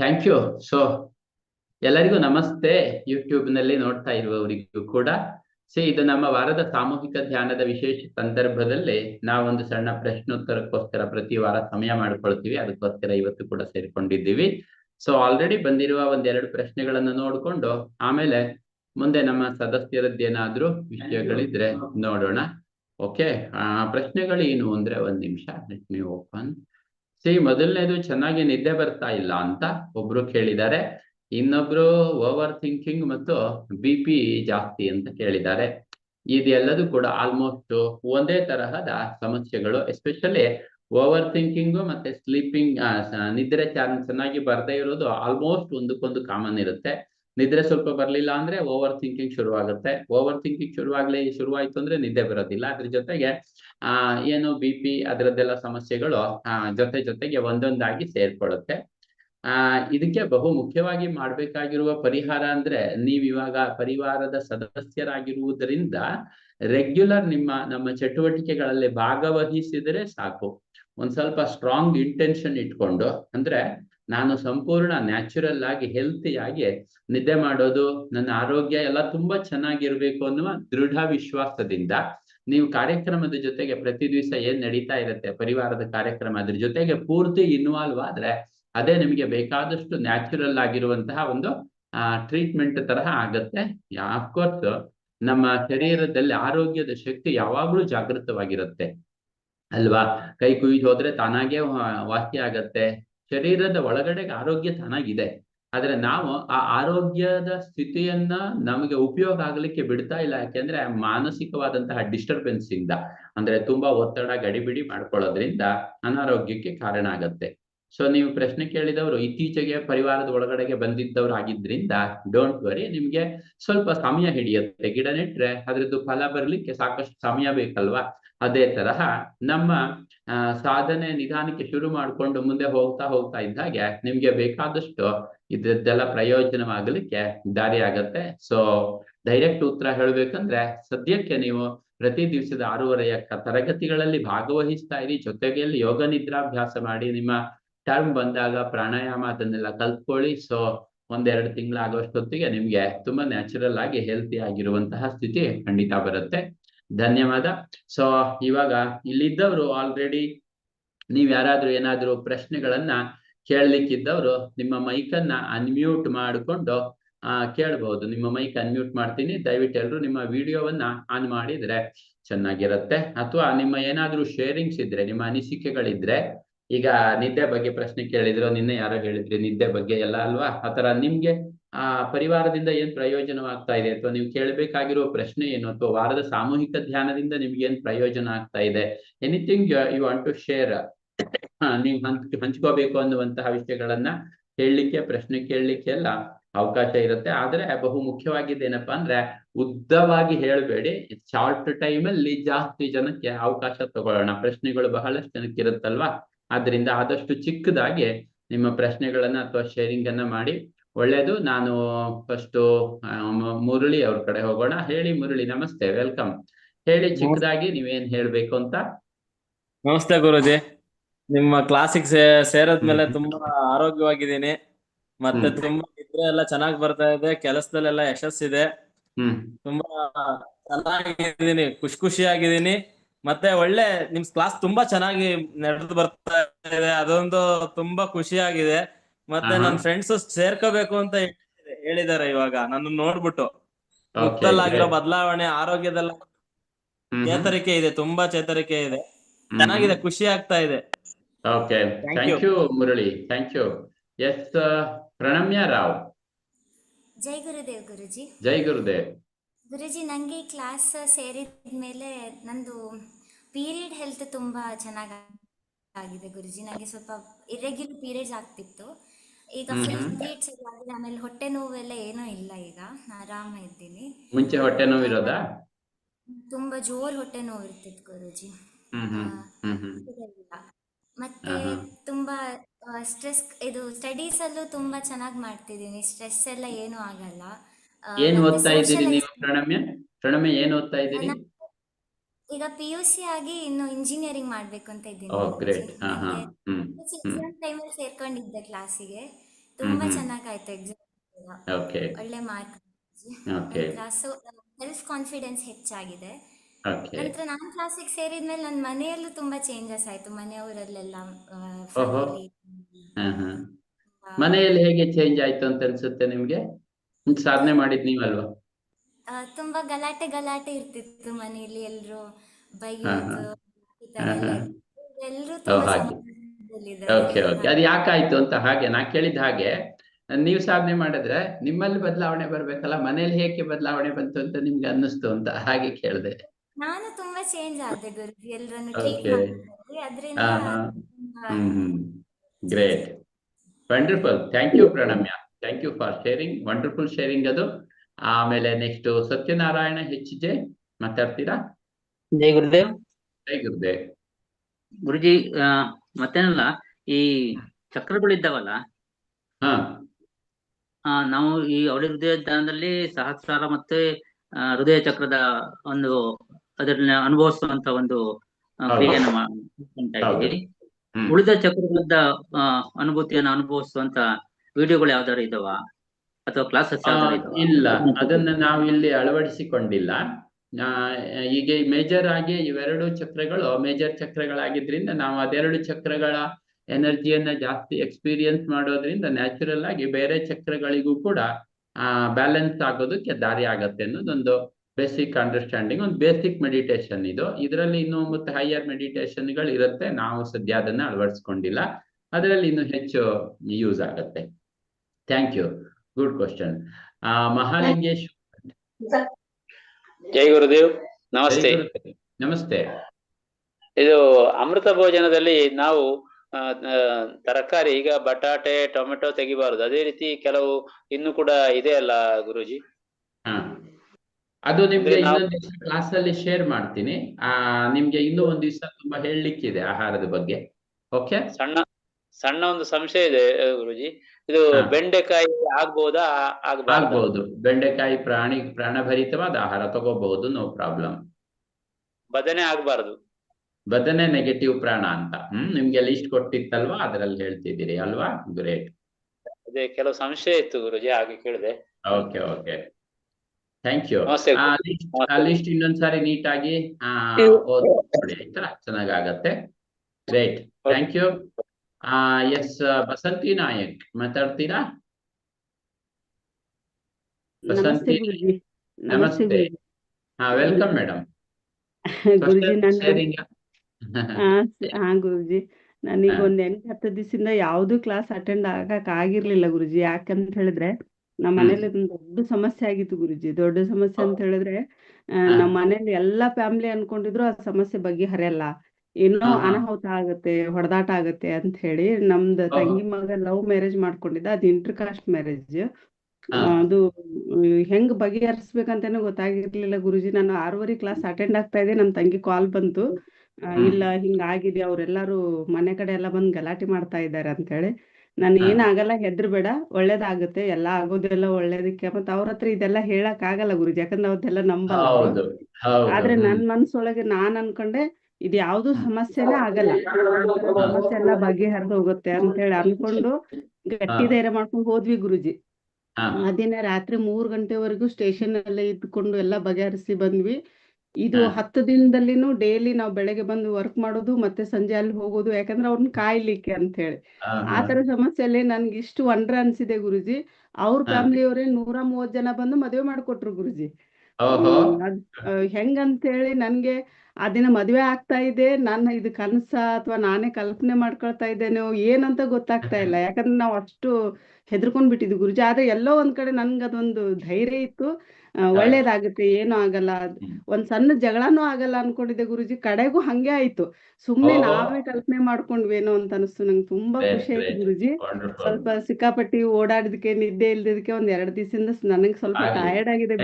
Thank you so ಎಲ್ಲರಿಗೂ ನಮಸ್ತೆ. ಯೂಟ್ಯೂಬ್ನಲ್ಲಿ ನೋಡ್ತಾ ಇರುವವರಿಗೂ ಕೂಡ. ಸೊ ಇದು ನಮ್ಮ ವಾರದ ಸಾಮೂಹಿಕ ಧ್ಯಾನದ ವಿಶೇಷ ಸಂದರ್ಭದಲ್ಲಿ ನಾವೊಂದು ಸಣ್ಣ ಪ್ರಶ್ನೋತ್ತರಕ್ಕೋಸ್ಕರ ಪ್ರತಿ ವಾರ ಸಮಯ ಮಾಡ್ಕೊಳ್ತೀವಿ. ಅದಕ್ಕೋಸ್ಕರ ಇವತ್ತು ಕೂಡ ಸೇರ್ಕೊಂಡಿದ್ದೀವಿ. ಸೊ ಆಲ್ರೆಡಿ ಬಂದಿರುವ ಒಂದೆರಡು ಪ್ರಶ್ನೆಗಳನ್ನು ನೋಡ್ಕೊಂಡು ಆಮೇಲೆ ಮುಂದೆ ನಮ್ಮ ಸದಸ್ಯರದ್ದೇನಾದ್ರೂ ವಿಷಯಗಳಿದ್ರೆ ನೋಡೋಣ. ಓಕೆ ಆ ಏನು ಅಂದ್ರೆ ಒಂದ್ ನಿಮಿಷ. ಲೆಟ್ ಮಿ ಓಪನ್ ಸಿ ಮೊದಲನೇದು ಚೆನ್ನಾಗಿ ನಿದ್ದೆ ಬರ್ತಾ ಇಲ್ಲ ಅಂತ ಒಬ್ರು ಕೇಳಿದ್ದಾರೆ. ಇನ್ನೊಬ್ರು ಓವರ್ ಥಿಂಕಿಂಗ್ ಮತ್ತು ಬಿ ಪಿ ಜಾಸ್ತಿ ಅಂತ ಕೇಳಿದ್ದಾರೆ. ಇದೆಲ್ಲದೂ ಕೂಡ ಆಲ್ಮೋಸ್ಟ್ ಒಂದೇ ತರಹದ ಸಮಸ್ಯೆಗಳು ಎಸ್ಪೆಷಲಿ ಓವರ್ ಥಿಂಕಿಂಗ್ ಮತ್ತೆ ಸ್ಲೀಪಿಂಗ್ ನಿದ್ರೆ ಚೆನ್ನಾಗಿ ಬರದೇ ಇರೋದು ಆಲ್ಮೋಸ್ಟ್ ಒಂದಕ್ಕೊಂದು ಕಾಮನ್ ಇರುತ್ತೆ. ನಿದ್ರೆ ಸ್ವಲ್ಪ ಬರಲಿಲ್ಲ ಅಂದ್ರೆ ಓವರ್ ಥಿಂಕಿಂಗ್ ಶುರುವಾಗುತ್ತೆ. ಓವರ್ ಥಿಂಕಿಂಗ್ ಶುರುವಾಗ್ಲಿ ಶುರುವಾಯ್ತು ಅಂದ್ರೆ ನಿದ್ದೆ ಬರೋದಿಲ್ಲ. ಅದ್ರ ಜೊತೆಗೆ ಆ, ಏನು ಬಿ ಪಿ ಅದರದ್ದೆಲ್ಲ ಸಮಸ್ಯೆಗಳು, ಆ, ಜೊತೆ ಜೊತೆಗೆ ಒಂದೊಂದಾಗಿ ಸೇರ್ಕೊಳ್ಳುತ್ತೆ. ಆ, ಇದಕ್ಕೆ ಬಹು ಮುಖ್ಯವಾಗಿ ಮಾಡ್ಬೇಕಾಗಿರುವ ಪರಿಹಾರ ಅಂದ್ರೆ ನೀವ್ ಇವಾಗ ಪರಿವಾರದ ಸದಸ್ಯರಾಗಿರುವುದರಿಂದ ರೆಗ್ಯುಲರ್ ನಿಮ್ಮ, ನಮ್ಮ ಚಟುವಟಿಕೆಗಳಲ್ಲಿ ಭಾಗವಹಿಸಿದರೆ ಸಾಕು. ಒಂದ್ ಸ್ವಲ್ಪ ಸ್ಟ್ರಾಂಗ್ ಇಂಟೆನ್ಷನ್ ಇಟ್ಕೊಂಡು, ಅಂದ್ರೆ ನಾನು ಸಂಪೂರ್ಣ ನ್ಯಾಚುರಲ್ ಆಗಿ ಹೆಲ್ತಿಯಾಗಿ ನಿದ್ದೆ ಮಾಡೋದು, ನನ್ನ ಆರೋಗ್ಯ ಎಲ್ಲ ತುಂಬಾ ಚೆನ್ನಾಗಿರ್ಬೇಕು ಅನ್ನುವ ದೃಢ ವಿಶ್ವಾಸದಿಂದ ನೀವು ಕಾರ್ಯಕ್ರಮದ ಜೊತೆಗೆ ಪ್ರತಿ ದಿವಸ ಏನ್ ನಡೀತಾ ಇರುತ್ತೆ, ಪರಿವಾರದ ಕಾರ್ಯಕ್ರಮ ಅದ್ರ ಜೊತೆಗೆ ಪೂರ್ತಿ ಇನ್ವಾಲ್ವ್ ಆದ್ರೆ ಅದೇ ನಿಮಗೆ ಬೇಕಾದಷ್ಟು ನ್ಯಾಚುರಲ್ ಆಗಿರುವಂತಹ ಒಂದು ಟ್ರೀಟ್ಮೆಂಟ್ ತರಹ ಆಗತ್ತೆ. ಅಫ್ಕೋರ್ಸ್ ನಮ್ಮ ಶರೀರದಲ್ಲಿ ಆರೋಗ್ಯದ ಶಕ್ತಿ ಯಾವಾಗ್ಲೂ ಜಾಗೃತವಾಗಿರುತ್ತೆ. ಅಲ್ವಾ? ಕೈ ಕುಯ್ದು ಹೋದ್ರೆ ತಾನಾಗೆ ವಾಸಿ ಆಗತ್ತೆ. ಶರೀರದ ಒಳಗಡೆಗೆ ಆರೋಗ್ಯ ತಾನಾಗಿದೆ. ಆದ್ರೆ ನಾವು ಆ ಆರೋಗ್ಯದ ಸ್ಥಿತಿಯನ್ನ ನಮಗೆ ಉಪಯೋಗ ಆಗ್ಲಿಕ್ಕೆ ಬಿಡ್ತಾ ಇಲ್ಲ. ಯಾಕೆಂದ್ರೆ ಮಾನಸಿಕವಾದಂತಹ ಡಿಸ್ಟರ್ಬೆನ್ಸ್ ಇಂದ, ಅಂದ್ರೆ ತುಂಬಾ ಒತ್ತಡ, ಗಡಿಬಿಡಿ ಮಾಡ್ಕೊಳ್ಳೋದ್ರಿಂದ ಅನಾರೋಗ್ಯಕ್ಕೆ ಕಾರಣ ಆಗತ್ತೆ. ಸೊ ನೀವು ಪ್ರಶ್ನೆ ಕೇಳಿದವರು, ಇತ್ತೀಚೆಗೆ ಪರಿವಾರದ ಒಳಗಡೆಗೆ ಬಂದಿದ್ದವ್ರು ಆಗಿದ್ರಿಂದ ಡೋಂಟ್ ವರಿ ನಿಮ್ಗೆ ಸ್ವಲ್ಪ ಸಮಯ ಹಿಡಿಯುತ್ತೆ. ಗಿಡ ನೆಟ್ರೆ ಅದ್ರದ್ದು ಫಲ ಬರ್ಲಿಕ್ಕೆ ಸಾಕಷ್ಟು ಸಮಯ ಬೇಕಲ್ವಾ? ಅದೇ ತರಹ ನಮ್ಮ ಸಾಧನೆ ನಿಧಾನಕ್ಕೆ ಶುರು ಮಾಡ್ಕೊಂಡು ಮುಂದೆ ಹೋಗ್ತಾ ಹೋಗ್ತಾ ಇದ್ದಾಗೆ ನಿಮ್ಗೆ ಬೇಕಾದಷ್ಟು ಇದ್ರದ್ದೆಲ್ಲ ಪ್ರಯೋಜನವಾಗಲಿಕ್ಕೆ ದಾರಿ ಆಗತ್ತೆ ಸೊ ಡೈರೆಕ್ಟ್ ಉತ್ತರ ಹೇಳ್ಬೇಕಂದ್ರೆ ಸದ್ಯಕ್ಕೆ ನೀವು ಪ್ರತಿ ದಿವಸದ ಆರೂವರೆಯ ತರಗತಿಗಳಲ್ಲಿ ಭಾಗವಹಿಸ್ತಾ ಇರಿ ಜೊತೆಗೆ ಯೋಗ ನಿದ್ರಾಭ್ಯಾಸ ಮಾಡಿ, ನಿಮ್ಮ ಟರ್ಮ್ ಬಂದಾಗ ಪ್ರಾಣಾಯಾಮ ಅದನ್ನೆಲ್ಲ ಕಲ್ತ್ಕೊಳ್ಳಿ. ಸೊ ಒಂದೆರಡು ತಿಂಗಳಾಗುವಷ್ಟೊತ್ತಿಗೆ ನಿಮ್ಗೆ ತುಂಬಾ ನ್ಯಾಚುರಲ್ ಆಗಿ ಹೆಲ್ತಿ ಆಗಿರುವಂತಹ ಸ್ಥಿತಿ ಖಂಡಿತ ಬರುತ್ತೆ. ಧನ್ಯವಾದ. ಸೊ ಇವಾಗ ಇಲ್ಲಿದ್ದವರು ಆಲ್ರೆಡಿ ನೀವ್ ಯಾರಾದ್ರೂ ಏನಾದ್ರೂ ಪ್ರಶ್ನೆಗಳನ್ನ ಕೇಳಲಿಕ್ಕಿದ್ದವರು, ನಿಮ್ಮ ಮೈಕನ್ನ ಅನ್ಮ್ಯೂಟ್ ಮಾಡಿಕೊಂಡು, ಆ ಕೇಳ್ಬಹುದು ನಿಮ್ಮ ಮೈಕ್ ಅನ್ಮ್ಯೂಟ್ ಮಾಡ್ತೀನಿ. ದಯವಿಟ್ಟು ಎಲ್ರು ನಿಮ್ಮ ವಿಡಿಯೋವನ್ನ ಆನ್ ಮಾಡಿದ್ರೆ ಚೆನ್ನಾಗಿರುತ್ತೆ. ಅಥವಾ ನಿಮ್ಮ ಏನಾದ್ರೂ ಶೇರಿಂಗ್ಸ್ ಇದ್ರೆ, ನಿಮ್ಮ ಅನಿಸಿಕೆಗಳಿದ್ರೆ, ಈಗ ನಿದ್ದೆ ಬಗ್ಗೆ ಪ್ರಶ್ನೆ ಕೇಳಿದ್ರು, ನಿನ್ನೆ ಯಾರೋ ಹೇಳಿದ್ರಿ ನಿದ್ದೆ ಬಗ್ಗೆ ಎಲ್ಲ ಅಲ್ವಾ? ಆತರ ನಿಮ್ಗೆ ಆ ಪರಿವಾರದಿಂದ ಏನ್ ಪ್ರಯೋಜನವಾಗ್ತಾ ಇದೆ? ಅಥವಾ ನೀವು ಕೇಳಬೇಕಾಗಿರುವ ಪ್ರಶ್ನೆ ಏನು? ಅಥವಾ ವಾರದ ಸಾಮೂಹಿಕ ಧ್ಯಾನದಿಂದ ನಿಮ್ಗೆ ಏನ್ ಪ್ರಯೋಜನ ಆಗ್ತಾ ಇದೆ? Anything you want to share ನೀವು ಹಂಚ್, ಹಂಚ್ಕೋಬೇಕು ಅನ್ನುವಂತಹ ವಿಷಯಗಳನ್ನ ಹೇಳಲಿಕ್ಕೆ, ಪ್ರಶ್ನೆ ಕೇಳಲಿಕ್ಕೆ ಎಲ್ಲ ಅವಕಾಶ ಇರುತ್ತೆ. ಆದ್ರೆ ಬಹು ಮುಖ್ಯವಾಗಿದ್ದು ಏನಪ್ಪಾ ಅಂದ್ರೆ ಉದ್ದವಾಗಿ ಹೇಳಬೇಡಿ. ಶಾರ್ಟ್ ಟೈಮ್ ಅಲ್ಲಿ ಜಾಸ್ತಿ ಜನಕ್ಕೆ ಅವಕಾಶ ತಗೊಳ್ಳೋಣ. ಪ್ರಶ್ನೆಗಳು ಬಹಳಷ್ಟು ಜನಕ್ಕೆ ಇರುತ್ತಲ್ವಾ ಆದ್ರಿಂದ ಆದಷ್ಟು ಚಿಕ್ಕದಾಗಿ ನಿಮ್ಮ ಪ್ರಶ್ನೆಗಳನ್ನ ಅಥವಾ ಶೇರಿಂಗ್ ಅನ್ನ ಮಾಡಿ ಒಳ್ಳೇದು. ನಾನು ಫಸ್ಟ್ ಮುರಳಿ ಅವ್ರ ಕಡೆ ಹೋಗೋಣ. ಹೇಳಿ ಮುರಳಿ ನಮಸ್ತೆ ವೆಲ್ಕಮ್ ಹೇಳಿ ಚಿಕ್ಕದಾಗಿ ನೀವೇನ್ ಹೇಳ್ಬೇಕು ಅಂತ? ನಮಸ್ತೆ ಗುರುಜಿ. ನಿಮ್ಮ ಕ್ಲಾಸಿಗೆ ಸೇ ಸೇರದ್ಮೇಲೆ ತುಂಬಾ ಆರೋಗ್ಯವಾಗಿದ್ದೀನಿ. ಮತ್ತೆ ತುಂಬಾ ನಿದ್ರೆ ಎಲ್ಲ ಚೆನ್ನಾಗಿ ಬರ್ತಾ ಇದೆ. ಕೆಲಸದಲ್ಲೆಲ್ಲ ಯಶಸ್ಸಿದೆ. ತುಂಬಾ ಚೆನ್ನಾಗಿದ್ದೀನಿ. ಖುಷಿ ಖುಷಿಯಾಗಿದ್ದೀನಿ. ಮತ್ತೆ ಒಳ್ಳೆ ನಿಮ್ ಕ್ಲಾಸ್ ತುಂಬಾ ಚೆನ್ನಾಗಿ ನಡೆದು ಬರ್ತಾ ಇದೆ. ಅದೊಂದು ತುಂಬಾ ಖುಷಿಯಾಗಿದೆ. ಮತ್ತೆ ನನ್ ಫ್ರೆಂಡ್ಸ್ ಸೇರ್ಕೋಬೇಕು ಅಂತ ಹೇಳಿದಾರೆ ಇವಾಗ. ನನ್ನ ನೋಡ್ಬಿಟ್ಟು. ಆಗಿರೋ ಬದಲಾವಣೆ ಆರೋಗ್ಯದಲ್ಲ. ಚೇತರಿಕೆ ಇದೆ ತುಂಬಾ ಚೇತರಿಕೆ ಇದೆ. ಚೆನ್ನಾಗಿದೆ ಖುಷಿ ಆಗ್ತಾ ಇದೆ. Okay thank you Murali. Thank you S Pranamya Rao. Jai Gurudev Guruji. Jai Gurudev. Guruji ನಂಗೆ ಕ್ಲಾಸ್ ಸೇರಿದ ಮೇಲೆ ನಂದು ಪೀರಿಯಡ್ ಹೆಲ್ತ್ ತುಂಬಾ ಚೆನ್ನಾಗಿ ಆಗಿದೆ ಗುರುಜಿ. ನನಗೆ ಸ್ವಲ್ಪ ಇರೆಗ್ಯುಲರ್ ಪೀರಿಯಡ್ಸ್ ಆಗ್ತಿತ್ತು. ಈಗ ಆಗಿದೆ ಆಮೇಲೆ ಹೊಟ್ಟೆ ನೋವೆಲ್ಲ ಏನೂ ಇಲ್ಲ ಈಗ. ಆರಾಮ ಇದ್ದೀನಿ. ಮುಂಚೆ ಹೊಟ್ಟೆ ನೋವು ಇರೋದಾ ತುಂಬಾ ಜೋರ್ ಹೊಟ್ಟೆ ನೋವು ಇರ್ತಿತ್ತು ಗುರುಜಿ. ಮತ್ತೆ ತುಂಬಾ ಸ್ಟ್ರೆಸ್ ಇದು ಸ್ಟಡೀಸ್ ಅಲ್ಲೂ ತುಂಬಾ ಚೆನ್ನಾಗಿ ಮಾಡ್ತಿದ್ದೀನಿ. ಸ್ಟ್ರೆಸ್ ಎಲ್ಲ ಏನು ಆಗಲ್ಲ. ಏನ್ ಓದ್ತಾ ಇದ್ದೀರಿ ನೀವು ಪ್ರಣಮ್ಯ? ಪ್ರಣಮ್ಯ ಏನ್ ಓದ್ತಾ ಇದ್ದೀರಿ? ಈಗ ಪಿ ಯು ಸಿ ಆಗಿ ಇನ್ನು ಇಂಜಿನಿಯರಿಂಗ್ ಮಾಡ್ಬೇಕು ಅಂತ ಇದ್ದೀನಿ. ಓ ಗ್ರೇಟ್ ಹಾ ಹಾ. ಮತ್ತೆ ಹ್ಮ್ ಹ್ಮ್. ಎಕ್ಸಾಮ್ ಟೈಮಲ್ಲಿ ಸೇರ್ಕೊಂಡಿದ್ದೆ ಕ್ಲಾಸಿಗೆ ತುಂಬಾ ಚೆನ್ನಾಗಿ ಚೆನ್ನಾಗಾಯ್ತು ಎಕ್ಸಾಮ್ ಓಕೆ ಒಳ್ಳೆ mark okay class self confidence ಹೆಚ್ಚಾಗಿದೆ. ನಂತರ ನಾನು ಕ್ಲಾಸಿಗೆ ಸೇರಿದ್ಮೇಲೆ ನನ್ನ ಮನೆಯಲ್ಲೂ ತುಂಬಾ ಚೇಂಜಸ್ ಆಯ್ತು. ಮನೆಯವರಲ್ಲೆಲ್ಲ ಮನೆಯಲ್ಲಿ ಹೇಗೆ ಚೇಂಜ್ ಆಯ್ತು ಅಂತ ಅನ್ಸುತ್ತೆ ನಿಮ್ಗೆ? ಸಾಧನೆ ಮಾಡಿದ್ ನೀವಲ್ವಾ? ತುಂಬಾ ಗಲಾಟೆ ಗಲಾಟೆ ಇರ್ತಿತ್ತು ಮನೆಯಲ್ಲಿ ಎಲ್ರು. ಬೈಯೋದು ಈ ತರ ಎಲ್ಲ ಇತ್ತು. ಎಲ್ರು ಓ, ತುಂಬಾ ಹಾಗೆ. ಸಮಾಧಾನದಲ್ಲಿದ್ದಾರೆ. Okay okay. ಅದು ಯಾಕಾಯ್ತು ಅಂತ ಹಾಗೆ ನಾ ಕೇಳಿದ ಹಾಗೆ ನೀವು ಸಾಧನೆ ಮಾಡಿದ್ರೆ ನಿಮ್ಮಲ್ಲಿ ಬದಲಾವಣೆ ಬರ್ಬೇಕಲ್ಲ ಮನೇಲಿ ಹೇಗೆ ಬದಲಾವಣೆ ಬಂತು ಅಂತ ನಿಮ್ಗೆ ಅನ್ನಿಸ್ತು ಅಂತ ಹಾಗೆ ಕೇಳಿದೆ. ನಾನು ತುಂಬಾ ಚೇಂಜ್ ಆದೆ ಗುರುಜಿ. ಎಲ್ರನ್ನು Okay. ಟ್ರೀಟ್ ಮಾಡ್ತಾರೆ. ಅದರಿಂದ ಹಾ ಹಾ. ಹ್ಮ್ ಹ್ಮ್. Great wonderful thank you Pranamya. Thank you for sharing wonderful sharing ಅದು. ಆಮೇಲೆ ನೆಕ್ಸ್ಟ್ ಸತ್ಯನಾರಾಯಣ ಹೆಚ್ ಜೆ ಮಾತಾಡ್ತೀರಾ? ಜೈ ಗುರುದೇವ್. ಜೈ ಗುರುದೇವ್. ಗುರುಜಿ ಮತ್ತೇನಲ್ಲ ಈ ಚಕ್ರಗಳಿದ್ದಾವಲ್ಲ ಹಾ. ನಾವು ಈ ಅವಳಿ ಹೃದಯ ಧ್ಯಾನದಲ್ಲಿ ಸಹಸ್ರಾರ ಮತ್ತೆ ಹೃದಯ ಚಕ್ರದ ಒಂದು ಅದನ್ನ ಅನುಭವಿಸುವಂತ ಒಂದು ಕ್ರಿಯೆಯನ್ನು. ಉಳಿದ ಚಕ್ರಗಳಿಂದ ಅನುಭೂತಿಯನ್ನ ಅನುಭವಿಸುವಂತ ವಿಡಿಯೋಗಳು ಯಾವ್ದಾದ್ರು ಇದಾವ? ಅಥವಾ ಕ್ಲಾಸ್ ಇಲ್ಲ. ಅದನ್ನ ನಾವು ಇಲ್ಲಿ ಅಳವಡಿಸಿಕೊಂಡಿಲ್ಲ. ಈಗ ಮೇಜರ್ ಆಗಿ ಇವೆರಡು ಚಕ್ರಗಳು ಮೇಜರ್ ಚಕ್ರಗಳಾಗಿದ್ರಿಂದ ನಾವು ಅದೆರಡು ಚಕ್ರಗಳ ಎನರ್ಜಿಯನ್ನ ಜಾಸ್ತಿ ಎಕ್ಸ್ಪೀರಿಯನ್ಸ್ ಮಾಡೋದ್ರಿಂದ ನ್ಯಾಚುರಲ್ ಆಗಿ ಬೇರೆ ಚಕ್ರಗಳಿಗೂ ಕೂಡ ಆ ಬ್ಯಾಲೆನ್ಸ್ ಆಗೋದಕ್ಕೆ ದಾರಿ ಆಗತ್ತೆ ಅನ್ನೋದೊಂದು ಬೇಸಿಕ್ ಅಂಡರ್ಸ್ಟ್ಯಾಂಡಿಂಗ್ ಒಂದು ಬೇಸಿಕ್ ಮೆಡಿಟೇಷನ್ ಇದು. ಇದರಲ್ಲಿ ಇನ್ನೂ ಮತ್ತೆ ಹೈಯರ್ ಮೆಡಿಟೇಷನ್ಗಳು ಇರುತ್ತೆ. ನಾವು ಸದ್ಯ ಅದನ್ನ ಅಳವಡಿಸ್ಕೊಂಡಿಲ್ಲ. ಅದರಲ್ಲಿ ಇನ್ನು ಹೆಚ್ಚು ಯೂಸ್ ಆಗತ್ತೆ. Thank you good question Mahalingesh Jai Gurudev. Namaste. Namaste. ಇದು ಅಮೃತ ಭೋಜನದಲ್ಲಿ ನಾವು ತರಕಾರಿ ಈಗ ಬಟಾಟೆ ಟೊಮೆಟೊ ತೆಗಿಬಾರದು. ಅದೇ ರೀತಿ ಕೆಲವು ಇನ್ನು ಕೂಡ ಇದೆ ಅಲ್ಲ ಗುರುಜಿ? ಹಾ. ಅದು ನಿಮ್ಗೆ ಕ್ಲಾಸ್ ಅಲ್ಲಿ ಶೇರ್ ಮಾಡ್ತೀನಿ. ಆ ನಿಮ್ಗೆ ಇನ್ನೂ ಒಂದ್ ದಿವಸ ತುಂಬಾ ಹೇಳಲಿಕ್ಕಿದೆ ಆಹಾರದ ಬಗ್ಗೆ. ಓಕೆ? ಸಣ್ಣ ಸಣ್ಣ ಒಂದು ಸಂಶಯ ಇದೆ ಗುರುಜಿ. ಇದು ಬೆಂಡೆಕಾಯಿ ಆಗ್ಬೋದಾ? ಆಗ್ಬಹುದು ಬೆಂಡೆಕಾಯಿ ಪ್ರಾಣಿ ಪ್ರಾಣಭರಿತವಾದ ಆಹಾರ ತಗೋಬಹುದು ನೋ ಪ್ರಾಬ್ಲಮ್ ಬದನೆ ಆಗ್ಬಾರ್ದು. ಬದನೆ ನೆಗೆಟಿವ್ ಪ್ರಾಣ ಅಂತ. ಹ್ಮ್ ನಿಮ್ಗೆ ಲಿಸ್ಟ್ ಕೊಟ್ಟಿತ್ತಲ್ವಾ? ಅದ್ರಲ್ಲಿ ಹೇಳ್ತಿದ್ದೀರಿ ಅಲ್ವಾ? ಗ್ರೇಟ್ ಅದೇ ಕೆಲವು ಸಂಶಯ ಇತ್ತು ಗುರುಜಿ ಹಾಗೆ ಕೇಳಿದೆ. ಓಕೆ ಓಕೆ ಥ್ಯಾಂಕ್ ಯು ಆ ಲಿಸ್ಟ್ ಇನ್ನೊಂದ್ಸಾರಿ ನೀಟಾಗಿ ಆ ಓದಿ ಆಯ್ತಾ? ಚೆನ್ನಾಗಾಗತ್ತೆ. Great thank you yes Basanti Nayak. ಮಾತಾಡ್ತೀರಾ? ಬಸಂತಿ ನಮಸ್ತೆ ಹಾ ವೆಲ್ಕಮ್ ಮೇಡಮ್. ಗುರುಜಿ ಹಾ ಗುರುಜಿ. ನನಗೆ. ಒಂದ್ ಎಂಟ್ ಹತ್ತು ದಿವಸದಿಂದ ಯಾವ್ದು ಕ್ಲಾಸ್ ಅಟೆಂಡ್ ಆಗಕ್ ಆಗಿರ್ಲಿಲ್ಲ ಗುರುಜಿ. ಯಾಕಂತ ಹೇಳಿದ್ರೆ ನಮ್ಮ. ಮನೇಲಿ ದೊಡ್ಡ ಸಮಸ್ಯೆ ಆಗಿತ್ತು ಗುರುಜಿ. ದೊಡ್ಡ ಸಮಸ್ಯೆ ಅಂತ ಹೇಳಿದ್ರೆ. ನಮ್ಮ ಮನೇಲಿ ಎಲ್ಲಾ ಫ್ಯಾಮಿಲಿ ಅನ್ಕೊಂಡಿದ್ರು ಆ ಸಮಸ್ಯೆ ಬಗೆಹರಿಯಲ್ಲ. ಏನೋ. ಅನಾಹುತ ಆಗುತ್ತೆ ಹೊಡೆದಾಟ ಆಗುತ್ತೆ ಅಂತ ಹೇಳಿ ನಮ್ದ ತಂಗಿ ಮಗ ಲವ್ ಮ್ಯಾರೇಜ್ ಮಾಡ್ಕೊಂಡಿದ್ದ ಅದು ಇಂಟರ್ ಕಾಸ್ಟ್ ಮ್ಯಾರೇಜ್. ಅದು ಹೆಂಗ್ ಬಗೆಹರಿಸ್ಬೇಕಂತಾನೆ ಗೊತ್ತಾಗಿರ್ಲಿಲ್ಲ ಗುರುಜಿ. ನಾನು ಆರೂವರೆ ಕ್ಲಾಸ್ ಅಟೆಂಡ್ ಆಗ್ತಾ ಇದ್ದೆ ನಮ್ ತಂಗಿ ಕಾಲ್ ಬಂತು. ಇಲ್ಲ ಹಿಂಗ ಆಗಿದೆ ಅವ್ರೆಲ್ಲಾರು ಮನೆ ಕಡೆ ಎಲ್ಲ ಬಂದ್ ಗಲಾಟೆ ಮಾಡ್ತಾ ಇದ್ದಾರೆ ಅಂತ ಹೇಳಿ. ನಾನು. ಏನಾಗಲ್ಲ ಹೆದ್ರಬೇಡ ಒಳ್ಳೇದಾಗುತ್ತೆ ಎಲ್ಲ ಆಗೋದೆಲ್ಲ ಒಳ್ಳೇದಕ್ಕೆ. ಮತ್ತ ಅವ್ರ ಹತ್ರ ಇದೆಲ್ಲ ಹೇಳಕ್ ಆಗಲ್ಲ ಗುರುಜಿ ಯಾಕಂದ್ರೆ ಅವತ್ತೆಲ್ಲ ನಂಬಲ್ಲ. ಆದ್ರೆ. ನನ್ ಮನ್ಸೊಳಗೆ ನಾನ್ ಅನ್ಕೊಂಡೆ ಇದು ಯಾವ್ದು ಸಮಸ್ಯೆನೇ ಆಗಲ್ಲ ಸಮಸ್ಯೆ ಎಲ್ಲ ಬಗೆಹರಿದು ಹೋಗುತ್ತೆ ಅಂತ ಹೇಳಿ ಅನ್ಕೊಂಡು ಗಟ್ಟಿ. ಧೈರ್ಯ ಮಾಡ್ಕೊಂಡು ಹೋದ್ವಿ ಗುರುಜಿ ದಿನ ರಾತ್ರಿ ಮೂರ್ ಗಂಟೆವರೆಗೂ ಸ್ಟೇಷನ್ ಅಲ್ಲೇ ಇದ್ಕೊಂಡು ಎಲ್ಲಾ ಬಗೆಹರಿಸಿ ಬಂದ್ವಿ ಇದು. ಹತ್ತು ದಿನದಲ್ಲಿನೂ ಡೈಲಿ ನಾವು ಬೆಳಗ್ಗೆ ಬಂದು ವರ್ಕ್ ಮಾಡೋದು ಮತ್ತೆ ಸಂಜೆ ಅಲ್ಲಿ ಹೋಗೋದು ಯಾಕಂದ್ರೆ ಅವ್ರನ್ನ ಕಾಯ್ಲಿಕ್ಕೆ ಅಂತ ಹೇಳಿ ಹಾ, ಆ ಹಾ. ತರ ಸಮಸ್ಯೆಯಲ್ಲಿ ನನ್ಗೆ ಇಷ್ಟು ವಂಡ್ರ ಅನ್ಸಿದೆ ಗುರುಜಿ ಅವ್ರ. ಫ್ಯಾಮಿಲಿಯವರೇ ನೂರ ಮೂವತ್ ಜನ ಬಂದು ಮದುವೆ ಮಾಡ್ಕೊಟ್ರು ಗುರುಜಿ ಆ, ಹೆಂಗಂತೇಳಿ ನನ್ಗೆ ಆ ದಿನ ಮದ್ವೆ ಆಗ್ತಾ ಇದೆ, ನನ್ನ ಇದು ಕನಸ ಅಥವಾ ನಾನೇ ಕಲ್ಪನೆ ಮಾಡ್ಕೊಳ್ತಾ ಇದ್ದೇನೋ ಏನಂತ ಗೊತ್ತಾಗ್ತಾ ಇಲ್ಲ. ಯಾಕಂದ್ರೆ ನಾವು ಅಷ್ಟು ಹೆದರ್ಕೊಂಡ್ ಬಿಟ್ಟಿದ್ವಿ ಗುರುಜಿ. ಆದ್ರೆ ಎಲ್ಲೋ ಒಂದ್ ಕಡೆ ನನ್ಗೆ ಅದೊಂದು ಧೈರ್ಯ ಇತ್ತು. ಒಳ್ಳೇದಾಗುತ್ತೆ ಏನು ಆಗಲ್ಲ. ಒಂದ್ ಸಣ್ಣ ಜಗಳನೂ ಆಗಲ್ಲ ಅನ್ಕೊಂಡಿದ್ದೆ ಗುರುಜಿ ಕಡೆಗೂ ಹಂಗೆ ಆಯ್ತು. ಸುಮ್ನೆ. ನಾವೇ ಕಲ್ಪನೆ ಮಾಡ್ಕೊಂಡ್ವೇನೋ ಅಂತ ಅನಿಸ್ತು ನಂಗೆ ತುಂಬಾ ಖುಷಿ ಆಯ್ತು. ಗುರುಜಿ. ಸ್ವಲ್ಪ ಸಿಕ್ಕಾಪಟ್ಟಿ ಓಡಾಡಿದಕ್ಕೆ ನಿದ್ದೆ ಇಲ್ದಿದ್ದಕ್ಕೆ ಒಂದ್ ಎರಡ್ ದಿವಸದಿಂದ ನನಗೆ ಸ್ವಲ್ಪ. ಟಯರ್ಡ್ ಆಗಿದೆ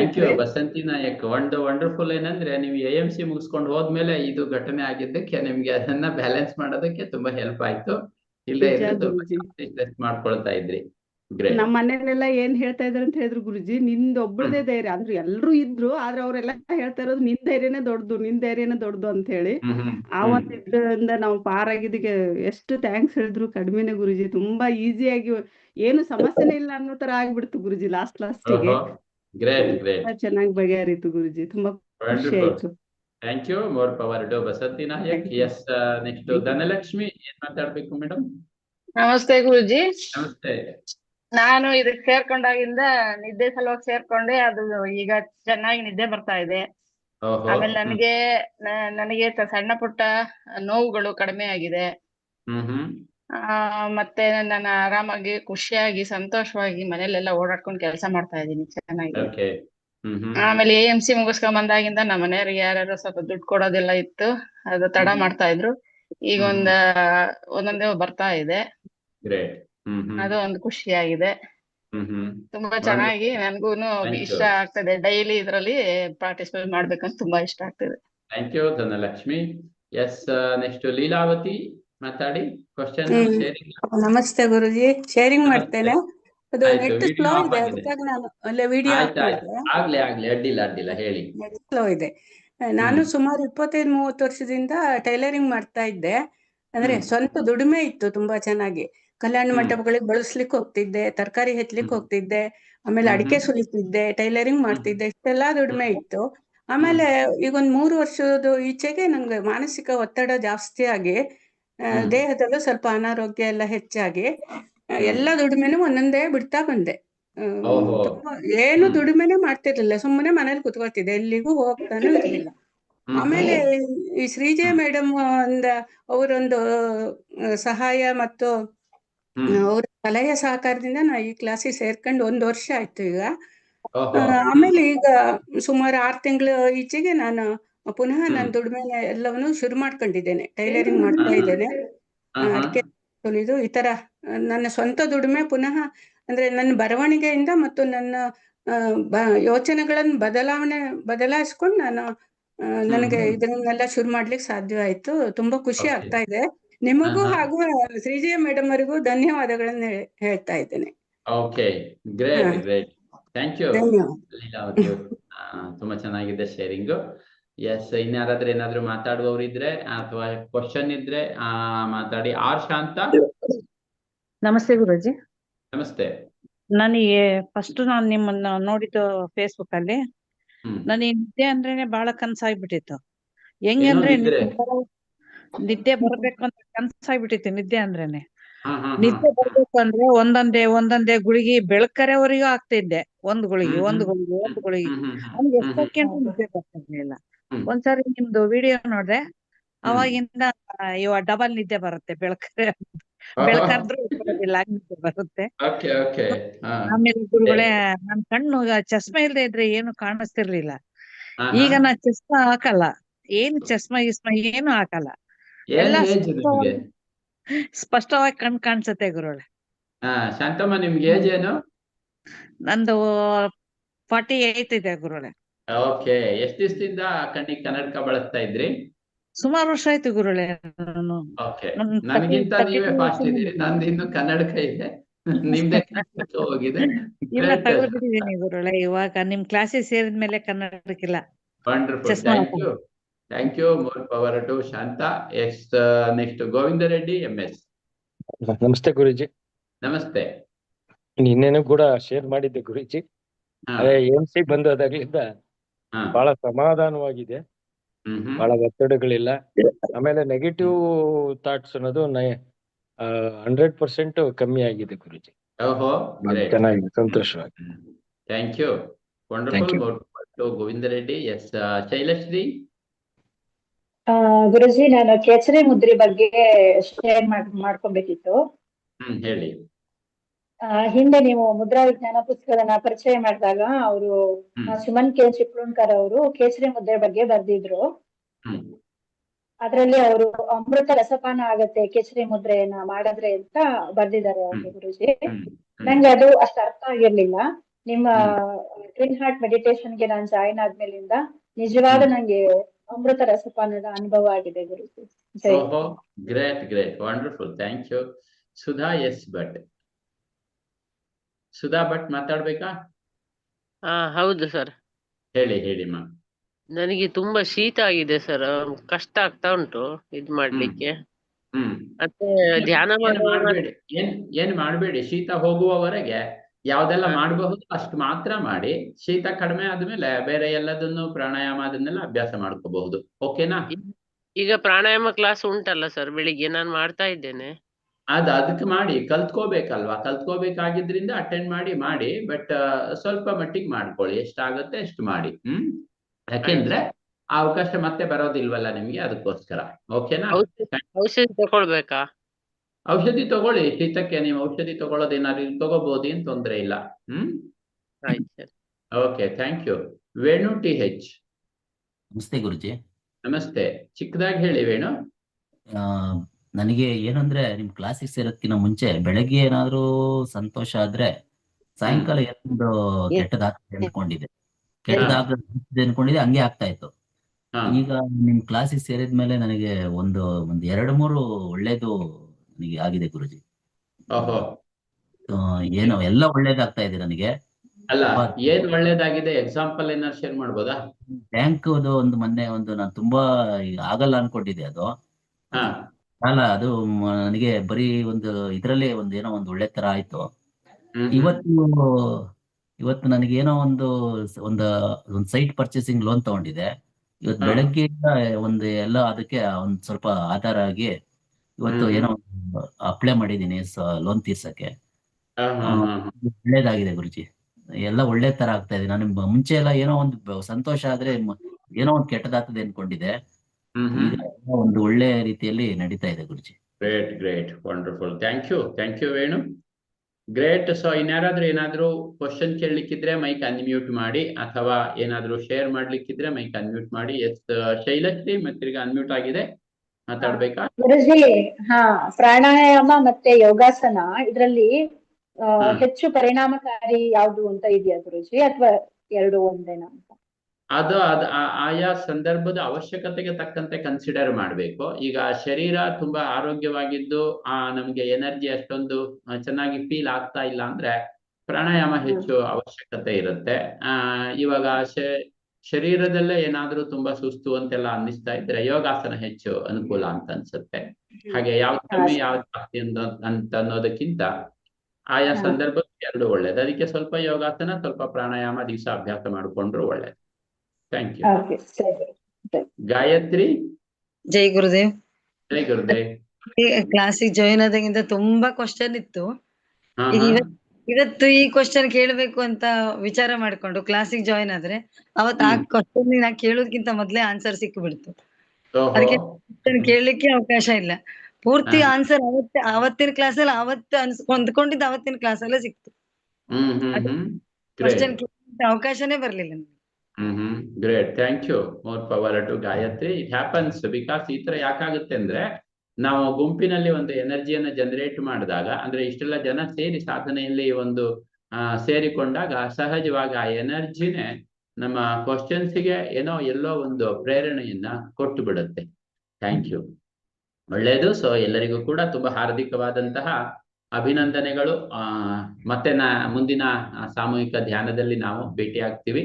ವಸಂತಿ ನಾಯಕ್. ಒಂದು ವಂಡರ್ಫುಲ್ ಏನಂದ್ರೆ ನೀವು ಎ ಎಂ ಸಿ ಮುಗಿಸ್ಕೊಂಡು ಹೋದ್ಮೇಲೆ ಇದು ಘಟನೆ ಆಗಿದ್ದಕ್ಕೆ ನಿಮ್ಗೆ ಅದನ್ನ ಬ್ಯಾಲೆನ್ಸ್ ಮಾಡೋದಕ್ಕೆ ತುಂಬಾ ಹೆಲ್ಪ್ ಆಯ್ತು. ಇಲ್ಲದೆ. ಮಾಡ್ಕೊಳ್ತಾ ಇದ್ರಿ. ನಮ್ಮ ಮನೇಲೆಲ್ಲ ಏನ್ ಹೇಳ್ತಾ ಇದಾರೆ ಅಂತ ಹೇಳಿದ್ರು ಗುರುಜಿ ನಿಂದ್ ಒಬ್ಬಳದೇ ಧೈರ್ಯ. ಅಂದ್ರೆ ಎಲ್ರು ಇದ್ರು ಆದ್ರೆ ಅವ್ರೆಲ್ಲ ಹೇಳ್ತಾ ಇರೋದು ನಿನ್ ಧೈರ್ಯನೇ ದೊಡ್ಡದು ನಿನ್ ಧೈರ್ಯನೇ ದೊಡ್ಡದು ಅಂತ ಹೇಳಿ. ಆ. ಒಂದ್ ಇದ್ರಿಂದ ನಾವು ಪಾರಾಗಿದ್ದಕ್ಕೆ ಎಷ್ಟು ಥ್ಯಾಂಕ್ಸ್ ಹೇಳಿದ್ರು ಕಡಿಮೆನೆ ಗುರುಜಿ. ತುಂಬಾ ಈಸಿಯಾಗಿ ಏನು ಸಮಸ್ಯೆನೇ ಇಲ್ಲ ಅನ್ನೋ ತರ ಆಗ್ಬಿಡ್ತು ಗುರುಜಿ ಲಾಸ್ಟ್ ಲಾಸ್ಟಿಗೆ ಓಹೋ. ಗ್ರೇಟ್ ಗ್ರೇಟ್ ಚೆನ್ನಾಗಿ ಬಗೆಹರಿತು ಗುರುಜಿ. ತುಂಬಾ ಖುಷಿ ಆಯ್ತು. Thank you more power to Basanti Nayak. Yes next Dhanalakshmi ಏನ್ ಮಾತಾಡ್ಬೇಕು ಮೇಡಮ್ ನಮಸ್ತೆ ಗುರುಜಿ. ನಮಸ್ತೆ. ನಾನು ಇದಕ್ ಸೇರ್ಕೊಂಡಾಗಿಂದ ನಿದ್ದೆ ಸಲುವಾಗಿ ಸೇರ್ಕೊಂಡೆ ಅದು ಈಗ ಚೆನ್ನಾಗಿ ನಿದ್ದೆ ಬರ್ತಾ ಇದೆ. ಓಹೋ. ಆಮೇಲೆ ನನಗೆ ನ- ನನಗೆ ತ- ಸಣ್ಣ ಪುಟ್ಟ ನೋವುಗಳು ಕಡಿಮೆ ಆಗಿದೆ. ಹ್ಮ್ ಹ್ಮ್. ಆ ಮತ್ತೆ ನಾನು ಆರಾಮಾಗಿ ಖುಷಿಯಾಗಿ ಸಂತೋಷವಾಗಿ ಮನೇಲೆಲ್ಲ ಓಡಾಡ್ಕೊಂಡು ಕೆಲಸ ಮಾಡ್ತಾ ಇದ್ದೀನಿ ಚೆನ್ನಾಗಿ. ಓಕೆ. ಹ್ಮ್ ಹ್ಮ್. ಆಮೇಲೆ ಎ ಎಂ ಸಿ ಮುಗಿಸ್ಕೊಂಡ್ ಬಂದಾಗಿಂದ ನಮ್ಮ ಮನೆಯವ್ರಿಗೆ ಯಾರು ಸ್ವಲ್ಪ ದುಡ್ಡು ಕೊಡೋದೆಲ್ಲ ಇತ್ತು. ಅದು ತಡ ಹ್ಮ್. ಮಾಡ್ತಾ ಇದ್ರು. ಈಗ ಹ್ಮ್. ಒಂದ ಒಂದೊಂದೇ ಬರ್ತಾ ಇದೆ. ಗ್ರೇಟ್. ಅದು ಒಂದು ಖುಷಿಯಾಗಿದೆ ತುಂಬಾ ಚೆನ್ನಾಗಿ ನನ್ಗೂನು ಇಷ್ಟ. ಆಗ್ತದೆ. ಡೈಲಿ ಇದ್ರಲ್ಲಿ ಪಾರ್ಟಿಸಿಪೇಟ್ ಮಾಡ್ಬೇಕಂತ ತುಂಬಾ ಇಷ್ಟ ಆಗ್ತದೆ. Thank you Dhanalakshmi. Yes next Leelavathi ಮಾತಾಡಿ. ಕ್ವಶನ್ ನಮಸ್ತೆ ಗುರುಜಿ. ಶೇರಿಂಗ್ ಮಾಡ್ತೇನೆ. ಅದು ನೆಟ್ ಸ್ಲೋ ಇದೆ. ಅದಕ್ಕಾಗಿ ನಾನು ಅಲ್ಲೇ ವಿಡಿಯೋ ಆಗ್ಲಿ ಆಗ್ಲಿ ಅಡ್ಡಿಲ್ಲ ಅಡ್ಡಿಲ್ಲ ಹೇಳಿ. ನೆಟ್ ಸ್ಲೋ ಇದೆ. ನಾನು. ಸುಮಾರು ಇಪ್ಪತ್ತೈದು ಮೂವತ್ತು ವರ್ಷದಿಂದ ಟೈಲರಿಂಗ್ ಮಾಡ್ತಾ ಇದ್ದೆ. ಅಂದ್ರೆ. ಸ್ವಂತ ದುಡಿಮೆ ಇತ್ತು ತುಂಬಾ ಚೆನ್ನಾಗಿ. ಕಲ್ಯಾಣ. ಮಂಟಪಗಳಿಗೆ ಬಳಸ್ಲಿಕ್ಕೆ ಹೋಗ್ತಿದ್ದೆ ತರಕಾರಿ ಹೆಚ್ಚಲಿಕ್ಕೆ ಹೋಗ್ತಿದ್ದೆ ಆಮೇಲೆ ಅಡಿಕೆ. ಸುಲಿತಿದ್ದೆ ಟೈಲರಿಂಗ್ ಮಾಡ್ತಿದ್ದೆ ಇಷ್ಟೆಲ್ಲಾ ದುಡಿಮೆ ಇತ್ತು ಆಮೇಲೆ ಈಗ ಒಂದ್ ಮೂರು ವರ್ಷದ ಈಚೆಗೆ ನನ್ಗೆ ಮಾನಸಿಕ ಒತ್ತಡ ಜಾಸ್ತಿ ಆಗಿ ದೇಹದಲ್ಲೂ ಸ್ವಲ್ಪ ಅನಾರೋಗ್ಯ ಎಲ್ಲ ಹೆಚ್ಚಾಗಿ ಎಲ್ಲಾ ದುಡಿಮೆನೂ ಒಂದೊಂದೇ ಬಿಡ್ತಾ ಬಂದೆ. ಏನು. ದುಡಿಮೆನೆ ಮಾಡ್ತಿರ್ಲಿಲ್ಲ ಸುಮ್ಮನೆ ಮನೇಲಿ ಕುತ್ಕೊಳ್ತಿದ್ದೆ ಎಲ್ಲಿಗೂ ಹೋಗ್ತಾನೂ ಇರ್ಲಿಲ್ಲ ಆಮೇಲೆ ಈ ಶ್ರೀಜಯ. ಮೇಡಮ್ ಒಂದ ಅವರೊಂದು ಸಹಾಯ ಮತ್ತು. ಅವರ ಸಲಹೆ ಸಹಕಾರದಿಂದ ನಾ ಈ ಕ್ಲಾಸಿಗೆ ಸೇರ್ಕೊಂಡು ಒಂದ್ ವರ್ಷ ಆಯ್ತು ಈಗ. ಆಮೇಲೆ ಈಗ ಸುಮಾರು ಆರ್ ತಿಂಗಳು ಈಚೆಗೆ ನಾನು ಪುನಃ. ನನ್ನ ದುಡಿಮೆ ಎಲ್ಲವನ್ನೂ ಶುರು ಮಾಡ್ಕೊಂಡಿದ್ದೇನೆ. ಟೈಲರಿಂಗ್ ಮಾಡ್ತಾ. ಇದ್ದೇನೆ. ಅದಕ್ಕೆ. ಅಡಿಕೆ ಸುಲಿದು ಈ ತರ ನನ್ನ ಸ್ವಂತ ದುಡಿಮೆ ಪುನಃ ಅಂದ್ರೆ ನನ್ನ ಬರವಣಿಗೆಯಿಂದ ಮತ್ತು ನನ್ನ ಯೋಚನೆಗಳನ್ನು ಬದಲಾವಣೆ ಬದಲಾಯಿಸ್ಕೊಂಡು ನಾನು ನನಗೆ ಇದನ್ನೆಲ್ಲ ಶುರು ಮಾಡ್ಲಿಕ್ಕೆ ಸಾಧ್ಯವಾಯ್ತು ತುಂಬಾ ಖುಷಿ ಆಗ್ತಾ ಇದೆ. ನಿಮಗೂ ಹಾಗೂ ಶ್ರೀಜಯ ಮೇಡಮ್ ಅವರಿಗೂ ಧನ್ಯವಾದಗಳನ್ನು ಹೇಳ್ತಾ ಇದ್ದೇನೆ. Okay great. Great thank you Leelavathi. ತುಂಬಾ ಚೆನ್ನಾಗಿದೆ ಶೇರಿಂಗ್ ಎಸ್ ಇನ್ಯಾರಾದ್ರೂ ಏನಾದ್ರು ಮಾತಾಡುವವರು ಇದ್ರೆ ಅಥವಾ ಕ್ವಶನ್ ಇದ್ರೆ ಆ ಮಾತಾಡಿ. ಆರ್ ಶಾಂತ ನಮಸ್ತೆ ಗುರುಜಿ. ನಮಸ್ತೆ. ನನಗೆ ಫಸ್ಟ್ ನಾನು ನಿಮ್ಮನ್ನ ನೋಡಿದ್ದು ಫೇಸ್ಬುಕ್ ಅಲ್ಲಿ. ನಾನು ನನಗೆ ನಿದ್ದೆ ಅಂದ್ರೇನೆ ಬಹಳ ಕನ್ಸಾಗ್ಬಿಟ್ಟಿತ್ತು. ಹೆಂಗಂದ್ರೆ? ನಿದ್ದೆ ಬರ್ಬೇಕು ಅಂತ ಕನ್ಸಾಗ್ಬಿಟ್ಟಿತ್ತು ನಿದ್ದೆ ಅಂದ್ರೇನೆ. ನಿದ್ದೆ ಬರ್ಬೇಕು ಅಂದ್ರೆ ಒಂದೊಂದೇ ಒಂದೊಂದೇ ಗುಳಿಗೆ ಬೆಳಕರೆವರೆಗೂ ಆಗ್ತಿದ್ದೆ ಒಂದ್ ಗುಳಿಗೆ ಒಂದ್. ಗುಳಿಗೆ ಒಂದ್ ಗುಳಿಗೆ. ಹ್ಮ್ ಹ್ಮ್ ನನ್ಗೆ ಹ್ಮ್ ಎಷ್ಟಕ್ಕೆ ಹ್ಮ್. ನಿದ್ದೆ ಬರ್ತಿರ್ಲಿಲ್ಲ. ಒಂದ್ಸರಿ ನಿಮ್ದು ವಿಡಿಯೋ ನೋಡ್ದೆ. ಅವಾಗಿಂದ ಇವ ಡಬಲ್ ನಿದ್ದೆ ಬರುತ್ತೆ ಬೆಳಕರೆ. ಬೆಳಕಾದ್ರೂ ನಿದ್ದೆ ಬರುತ್ತೆ. ಆಮೇಲೆ ಗುರುಗಳೇ ನನ್ ಕಣ್ಣು ಚಸ್ಮಾ ಇಲ್ದೆ ಇದ್ರೆ ಏನು ಕಾಣಿಸ್ತಿರ್ಲಿಲ್ಲ. ಈಗ ನಾ ಚಸ್ಮಾ ಹಾಕಲ್ಲ. ಏನು ಚಸ್ಮಾ ಗಿಸ್ಮಾ ಏನು ಹಾಕಲ್ಲ. ಎಲ್ಲ ನಿಮ್ಗೆ? ಸ್ಪಷ್ಟವಾಗಿ ಕಣ್ ಕಾಣಿಸುತ್ತೆ ಗುರುಳೆ ಹಾ ಶಾಂತಮ್ಮ ನಿಮ್ಗೆ ಏಜ್ ಏನು? ನಂದು ಫಾರ್ಟಿ ಏಟ್ ಇದೆ ಗುರುಳೆ ಓಕೆ ಎಷ್ಟ್ ದಿವಸದಿಂದ ಕಣ್ಣಿಗೆ ಕನ್ನಡಕ ಬಳಸ್ತಾ ಇದ್ರಿ? ಸುಮಾರು ವರ್ಷ ಆಯ್ತು ಗುರುಳೆ ನನ್ಗಿಂತ ಓಕೆ ನನಗಿಂತ 30 ನೀವೇ ಫಾಸ್ಟ್ ಇದ್ದೀರಿ. ನಂದು ಇನ್ನು ಕನ್ನಡಕ ಇದೆ. ನಿಮ್ದೇ ಕನ್ನಡಕ ಹೋಗಿದೆ. ಇಲ್ಲ ತಗೊಂಡಿದ್ದೀನಿ ಗುರುಳೆ ಇವಾಗ ನಿಮ್ ಕ್ಲಾಸಿಗೆ ಸೇರಿದ್ಮೇಲೆ ಕನ್ನಡಕ್ಕಿಲ್ಲ wonderful thank you thank you more power to Shantha yes next Govinda Reddy M S namaste Guruji. Namaste. ನಿನ್ನೆನೂ ಕೂಡ ಶೇರ್ ಮಾಡಿದ್ದೆ ಗುರುಜಿ. ಹಾ. ಅದೇ ಎಂ ಸಿ ಬಂದದಾಗ್ಲಿಂದ ಹಾ. ಬಹಳ ಸಮಾಧಾನವಾಗಿದೆ. ಹ್ಮ್. ಹ್ಮ್ ಬಹಳ ಒತ್ತಡಗಳಿಲ್ಲ. ಆಮೇಲೆ ನೆಗೆಟಿವ್ ಥಾಟ್ಸ್ ಅನ್ನೋದು ಹಂಡ್ರೆಡ್ ಪರ್ಸೆಂಟ್ ಕಮ್ಮಿ ಆಗಿದೆ ಗುರುಜಿ. ಓಹೋ ಚೆನ್ನಾಗಿದೆ ಸಂತೋಷವಾಗಿ. Thank you Thank wonderful you. Govinda Reddy yes Shailashree ಆ, ಗುರುಜಿ ನಾನು ಕೇಸರಿ ಮುದ್ರಿ ಬಗ್ಗೆ ಶೇರ್ ಮಾಡ್ ಮಾಡ್ಕೊಬೇಕಿತ್ತು. ಹ್ಮ್ ಹೇಳಿ. ಆ, ಹಿಂದೆ ನೀವು ಮುದ್ರಾ ವಿಜ್ಞಾನ ಪುಸ್ತಕದನ್ನ ಪರಿಚಯ ಮಾಡಿದಾಗ ಅವರು ಸುಮನ್ ಕೆ ಚಿಪ್ಲೂಣ್ಕರ್ ಅವರು ಕೇಸರಿ ಮುದ್ರೆ ಬಗ್ಗೆ ಬರ್ದಿದ್ರು. ಹ್ಮ್. ಅದ್ರಲ್ಲಿ ಅವರು ಅಮೃತ ರಸಪಾನ ಆಗತ್ತೆ ಕೇಸರಿ ಮುದ್ರೆಯನ್ನ ಮಾಡಿದ್ರೆ ಅಂತ ಬರ್ದಿದ್ದಾರೆ ಅವ್ರಿಗೆ ಗುರುಜಿ. ಹ್ಮ್ ಹ್ಮ್. ನಂಗೆ ಅದು ಅಷ್ಟು ಅರ್ಥ ಆಗಿರ್ಲಿಲ್ಲ. ನಿಮ್ಮ ಟ್ವಿನ್ ಹಾರ್ಟ್ ಮೆಡಿಟೇಷನ್ಗೆ ನಾನು ಜಾಯಿನ್ ಆದ್ಮೇಲಿಂದ ನಿಜವಾದ. ನಂಗೆ ಅಮೃತ ರಸಪಾನದ ಅನುಭವ ಆಗಿದೆ Guruji great great wonderful thank you Sudha S Bhat Sudha Bhat ಮಾತಾಡ್ಬೇಕಾ? ಹಾ ಹೌದು ಸರ್. ಹೇಳಿ ಹೇಳಿ ಮಾ. ನನಗೆ ತುಂಬಾ ಶೀತ ಆಗಿದೆ ಸರ್. ಕಷ್ಟ ಆಗ್ತಾ ಉಂಟು ಇದ್ ಮಾಡ್ಲಿಕ್ಕೆ. ಮತ್ತೆ ಧ್ಯಾನ ಮಾಡ್ಬೇಡಿ ಏನ್ ಏನ್ ಮಾಡ್ಬೇಡಿ? ಶೀತ ಹೋಗುವವರೆಗೆ ಯಾವ್ದೆಲ್ಲ ಮಾಡಬಹುದು ಅಷ್ಟು ಮಾತ್ರ ಮಾಡಿ ಶೀತ ಕಡಿಮೆ ಆದ್ಮೇಲೆ ಬೇರೆ ಎಲ್ಲದನ್ನು ಪ್ರಾಣಾಯಾಮ ಅದನ್ನೆಲ್ಲ ಅಭ್ಯಾಸ ಮಾಡ್ಕೋಬಹುದು. ಓಕೆನಾ? ಈಗ ಪ್ರಾಣಾಯಾಮ ಕ್ಲಾಸ್ ಉಂಟಲ್ಲ ಸರ್ ಬೆಳಿಗ್ಗೆ ನಾನು ಮಾಡ್ತಾ ಇದ್ದೇನೆ. ಅದ ಅದಕ್ಕೆ ಮಾಡಿ ಕಲ್ತ್ಕೋಬೇಕಲ್ವಾ? ಕಲ್ತ್ಕೋಬೇಕಾಗಿದ್ರಿಂದ ಅಟೆಂಡ್ ಮಾಡಿ ಮಾಡಿ ಬಟ್ ಸ್ವಲ್ಪ ಮಟ್ಟಿಗೆ ಮಾಡ್ಕೊಳ್ಳಿ. ಎಷ್ಟಾಗತ್ತೆ ಅಷ್ಟು ಮಾಡಿ ಹ್ಮ್? ಯಾಕೆಂದ್ರೆ ಆ ಅವಕಾಶ ಮತ್ತೆ ಬರೋದಿಲ್ವಲ್ಲ ನಿಮ್ಗೆ ಅದಕ್ಕೋಸ್ಕರ. ಓಕೆನಾ? ಔಷಧಿ ತಗೊಳ್ಬೇಕಾ? ಔಷಧಿ ತಗೊಳ್ಳಿ ಶೀತಕ್ಕೆ ನೀವು ಔಷಧಿ ತಗೊಳ್ಳೋದೇನಾದ್ರು ಇಲ್ಲಿ ತಗೋಬಹುದು ಏನ್ ತೊಂದ್ರೆ ಇಲ್ಲ. ಹ್ಮ್? Okay thank you Venu T H namaste Guruji. Namaste. ಚಿಕ್ಕದಾಗಿ ಹೇಳಿ ವೇಣು. ಆ, ನನಗೆ ಏನಂದ್ರೆ ನಿಮ್ ಕ್ಲಾಸಿಗೆ ಸೇರೋದ್ಕಿಂತ ಮುಂಚೆ ಬೆಳಗ್ಗೆ ಏನಾದ್ರೂ ಸಂತೋಷ ಆದ್ರೆ ಸಾಯಂಕಾಲ ಏನೊಂದು ಕೆಟ್ಟದಾಗ್ತದೆ ಅನ್ಕೊಂಡಿದೆ ಕೆಟ್ಟದಾಗ್ತದೆ ಅನ್ಕೊಂಡಿದೆ ಹಂಗೆ ಆಗ್ತಾ ಇತ್ತು. ಈಗ ನಿಮ್ ಕ್ಲಾಸಿಗೆ ಸೇರಿದ್ಮೇಲೆ ನನಗೆ ಒಂದು ಒಂದ್ ಎರಡು ಮೂರು ಒಳ್ಳೇದು ನನಗೆ ಆಗಿದೆ ಗುರುಜಿ. ಏನು ಎಲ್ಲ ಒಳ್ಳೇದಾಗ್ತಾ ಇದೆ ನನಗೆ. ಅಲ್ಲ ಏನ್ ಒಳ್ಳೇದಾಗಿದೆ? ಎಕ್ಸಾಂಪಲ್ ಏನಾದ್ರು ಶೇರ್ ಮಾಡ್ಬೋದಾ? ಬ್ಯಾಂಕ್ ಒಂದು ಮೊನ್ನೆ ಒಂದು ನಾನು ತುಂಬಾ ಆಗಲ್ಲ ಅನ್ಕೊಂಡಿದ್ದೆ ಅದು. ಅಲ್ಲ ಅದು ನನಗೆ ಬರೀ ಒಂದು ಇದ್ರಲ್ಲೇ ಒಂದು ಏನೋ ಒಂದು ಒಳ್ಳೆ ತರ ಆಯ್ತು. ಇವತ್ತು ಇವತ್ತು ನನಗೆ ಏನೋ ಒಂದು ಒಂದು ಒಂದು ಸೈಟ್ ಪರ್ಚೇಸಿಂಗ್ ಲೋನ್ ತಗೊಂಡಿದೆ ಇವತ್ತು. ಬೆಳಗ್ಗೆ ಒಂದು ಎಲ್ಲ ಅದಕ್ಕೆ ಒಂದ್ ಸ್ವಲ್ಪ ಆಧಾರ ಆಗಿ ಇವತ್ತು ಏನೋ ಅಪ್ಲೈ ಮಾಡಿದೀನಿ ಲೋನ್ ತೀರ್ಸಕ್ಕೆ. ಒಳ್ಳೇದಾಗಿದೆ ಗುರುಜಿ. ಎಲ್ಲ ಒಳ್ಳೆ ತರ ಆಗ್ತಾ ಇದೆ. ನಾನು ಮುಂಚೆ ಎಲ್ಲ ಏನೋ ಒಂದು ಸಂತೋಷ ಆದ್ರೆ ಏನೋ ಒಂದು ಕೆಟ್ಟದಾಗ್ತದೆ ಅನ್ಕೊಂಡಿದ್ದೆ. ಒಂದು ಒಳ್ಳೆ ರೀತಿಯಲ್ಲಿ ನಡೀತಾ ಇದೆ Guruji. Great great wonderful thank you thank you Venu. Great so ಇನ್ಯಾರಾದ್ರೂ ಏನಾದ್ರೂ ಕ್ವಶನ್ ಕೇಳಲಿಕ್ಕಿದ್ರೆ ಮೈಕ್ ಅನ್ಮ್ಯೂಟ್ ಮಾಡಿ ಅಥವಾ ಏನಾದ್ರೂ ಶೇರ್ ಮಾಡ್ಲಿಕ್ಕಿದ್ರೆ ಮೈಕ್ ಅನ್ಮ್ಯೂಟ್ ಮಾಡಿ. ಎಸ್ ಶೈಲಶ್ರೀ ಮತ್ತೆ ತಿರ್ಗಿ ಅನ್ಮ್ಯೂಟ್ ಆಗಿದೆ. ಮಾತಾಡ್ಬೇಕಾ? ಗುರುಜಿ ಹಾ ಪ್ರಾಣಾಯಾಮ ಮತ್ತೆ ಯೋಗಾಸನ ಇದ್ರಲ್ಲಿ ಹೆಚ್ಚು ಪರಿಣಾಮಕಾರಿ ಯಾವುದು ಅಂತ ಇದೆಯಾ ಗುರುಜಿ? ಅಥವಾ ಎರಡು ಒಂದೇನಾ ಅಂತ? ಅದು ಆಯಾ ಸಂದರ್ಭದ ಅವಶ್ಯಕತೆಗೆ ತಕ್ಕಂತೆ ಕನ್ಸಿಡರ್ ಮಾಡಬೇಕು. ಈಗ ಶರೀರ ತುಂಬಾ ಆರೋಗ್ಯವಾಗಿದ್ದು ಆ ನಮ್ಗೆ ಎನರ್ಜಿ ಅಷ್ಟೊಂದು ಚೆನ್ನಾಗಿ ಫೀಲ್ ಆಗ್ತಾ ಇಲ್ಲ ಅಂದ್ರೆ ಪ್ರಾಣಾಯಾಮ ಹೆಚ್ಚು ಅವಶ್ಯಕತೆ ಇರುತ್ತೆ. ಆ ಇವಾಗ ಶರೀರದಲ್ಲೇ ಏನಾದ್ರೂ ತುಂಬಾ ಸುಸ್ತು ಅಂತೆಲ್ಲ ಅನ್ನಿಸ್ತಾ ಇದ್ರೆ ಯೋಗಾಸನ ಹೆಚ್ಚು ಅನುಕೂಲ ಅಂತ ಅನ್ಸುತ್ತೆ. ಹಾಗೆ ಯಾವ್ದು ಕಮ್ಮಿ ಯಾವ್ದು ಜಾಸ್ತಿ ಅಂತ ಅಂತ ಅನ್ನೋದಕ್ಕಿಂತ ಆಯಾ ಸಂದರ್ಭ ಸಂದರ್ಭಕ್ಕೆ ಎರಡು ಒಳ್ಳೇದು. ಅದಕ್ಕೆ ಸ್ವಲ್ಪ ಯೋಗಾಸನ ಸ್ವಲ್ಪ ಪ್ರಾಣಾಯಾಮ ದಿವಸ ಅಭ್ಯಾಸ ಮಾಡಿಕೊಂಡ್ರು ಒಳ್ಳೇದು. Thank you Gayatri? ಜೈ ಗುರುದೇವ್. ಜೈ ಗುರುದೇವ್. ಕ್ಲಾಸಿಗೆ ಜಾಯಿನ್ ಆದಾಗಿಂದ ತುಂಬಾ ಕ್ವಶನ್ ಇತ್ತು. ಇವತ್ತು ಈ ಕ್ವಶನ್ ಕೇಳಬೇಕು ಅಂತ ವಿಚಾರ ಮಾಡ್ಕೊಂಡು ಕ್ಲಾಸಿಗೆ ಜಾಯಿನ್ ಆದ್ರೆ ಅವತ್ತು ಆ ಕ್ವಶನ್ ನಾ ಕೇಳೋದ್ಕಿಂತ ಮೊದ್ಲೇ ಆನ್ಸರ್ ಸಿಕ್ಕಿಬಿಡ್ತು ಓಹೋ. ಅದಕ್ಕೆ ಕೇಳಲಿಕ್ಕೆ ಅವಕಾಶ ಇಲ್ಲ. ಪೂರ್ತಿ ಆನ್ಸರ್ ಅವತ್ತೆ ಅವತ್ತಿನ ಕ್ಲಾಸಲ್ಲಿ ಅವತ್ತು ಅನ್ಸ್ ಹೊಂದ್ಕೊಂಡಿದ್ದ ಅವತ್ತಿನ ಕ್ಲಾಸಲ್ಲೇ ಸಿಕ್ತು. ಕ್ವಶನ್ ಅವಕಾಶನೇ ಬರ್ಲಿಲ್ಲ ನನ್ಗೆ. ಹ್ಮ್ ಹ್ಮ್. Great thank you more power to Gayatri. It happens because ಈ ತರ ಯಾಕಾಗುತ್ತೆ ಅಂದ್ರೆ ನಾವು ಗುಂಪಿನಲ್ಲಿ ಒಂದು ಎನರ್ಜಿಯನ್ನು ಜನರೇಟ್ ಮಾಡಿದಾಗ, ಅಂದ್ರೆ ಇಷ್ಟೆಲ್ಲ ಜನ ಸೇರಿ ಸಾಧನೆಯಲ್ಲಿ ಒಂದು ಸೇರಿಕೊಂಡಾಗ ಸಹಜವಾಗಿ ಆ ಎನರ್ಜಿನೇ ನಮ್ಮ ಕ್ವಶನ್ಸ್ಗೆ ಏನೋ ಎಲ್ಲೋ ಒಂದು ಪ್ರೇರಣೆಯನ್ನ ಕೊಟ್ಟು ಬಿಡುತ್ತೆ. ಥ್ಯಾಂಕ್ ಯು ಒಳ್ಳೆಯದು ಸೊ ಎಲ್ಲರಿಗೂ ಕೂಡ ತುಂಬಾ ಹಾರ್ದಿಕವಾದಂತಹ ಅಭಿನಂದನೆಗಳು. ಮತ್ತೆ ನಾ, ಮುಂದಿನ ಸಾಮೂಹಿಕ ಧ್ಯಾನದಲ್ಲಿ ನಾವು ಭೇಟಿ ಆಗ್ತೀವಿ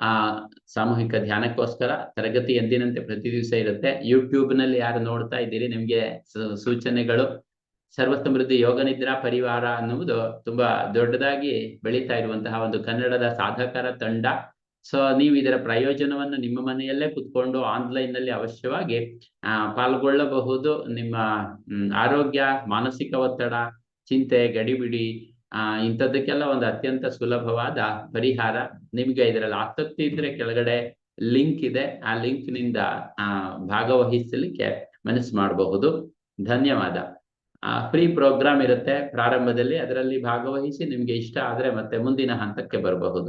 ಆ ಸಾಮೂಹಿಕ ಧ್ಯಾನಕ್ಕೋಸ್ಕರ ತರಗತಿ ಎಂದಿನಂತೆ ಪ್ರತಿ ದಿವಸ ಇರುತ್ತೆ. ಯೂಟ್ಯೂಬ್ನಲ್ಲಿ ಯಾರು ನೋಡ್ತಾ ಇದ್ದೀರಿ, ನಿಮ್ಗೆ ಸೂಚನೆಗಳು. ಸರ್ವ ಸಮೃದ್ಧಿ ಯೋಗ ನಿದ್ರಾ ಪರಿವಾರ ಅನ್ನುವುದು ತುಂಬಾ ದೊಡ್ಡದಾಗಿ ಬೆಳೀತಾ ಇರುವಂತಹ ಒಂದು ಕನ್ನಡದ ಸಾಧಕರ ತಂಡ. ಸೊ ನೀವು ಇದರ ಪ್ರಯೋಜನವನ್ನು ನಿಮ್ಮ ಮನೆಯಲ್ಲೇ ಕುತ್ಕೊಂಡು ಆನ್ಲೈನ್ನಲ್ಲಿ ಅವಶ್ಯವಾಗಿ, ಆ, ಪಾಲ್ಗೊಳ್ಳಬಹುದು. ನಿಮ್ಮ ಆರೋಗ್ಯ, ಮಾನಸಿಕ ಒತ್ತಡ, ಚಿಂತೆ, ಗಡಿಬಿಡಿ ಆ, ಇಂಥದ್ದಕ್ಕೆಲ್ಲ ಒಂದು ಅತ್ಯಂತ ಸುಲಭವಾದ ಪರಿಹಾರ ನಿಮ್ಗೆ ಇದರಲ್ಲಿ ಆಸಕ್ತಿ ಇದ್ರೆ ಕೆಳಗಡೆ ಲಿಂಕ್ ಇದೆ. ಆ ಲಿಂಕ್ನಿಂದ ಆ, ಭಾಗವಹಿಸಲಿಕ್ಕೆ ಮನಸ್ಸು ಮಾಡಬಹುದು. ಧನ್ಯವಾದ. ಆ, ಫ್ರೀ ಪ್ರೋಗ್ರಾಂ ಇರುತ್ತೆ. ಪ್ರಾರಂಭದಲ್ಲಿ ಅದರಲ್ಲಿ ಭಾಗವಹಿಸಿ ನಿಮ್ಗೆ ಇಷ್ಟ ಆದ್ರೆ ಮತ್ತೆ ಮುಂದಿನ ಹಂತಕ್ಕೆ ಬರಬಹುದು.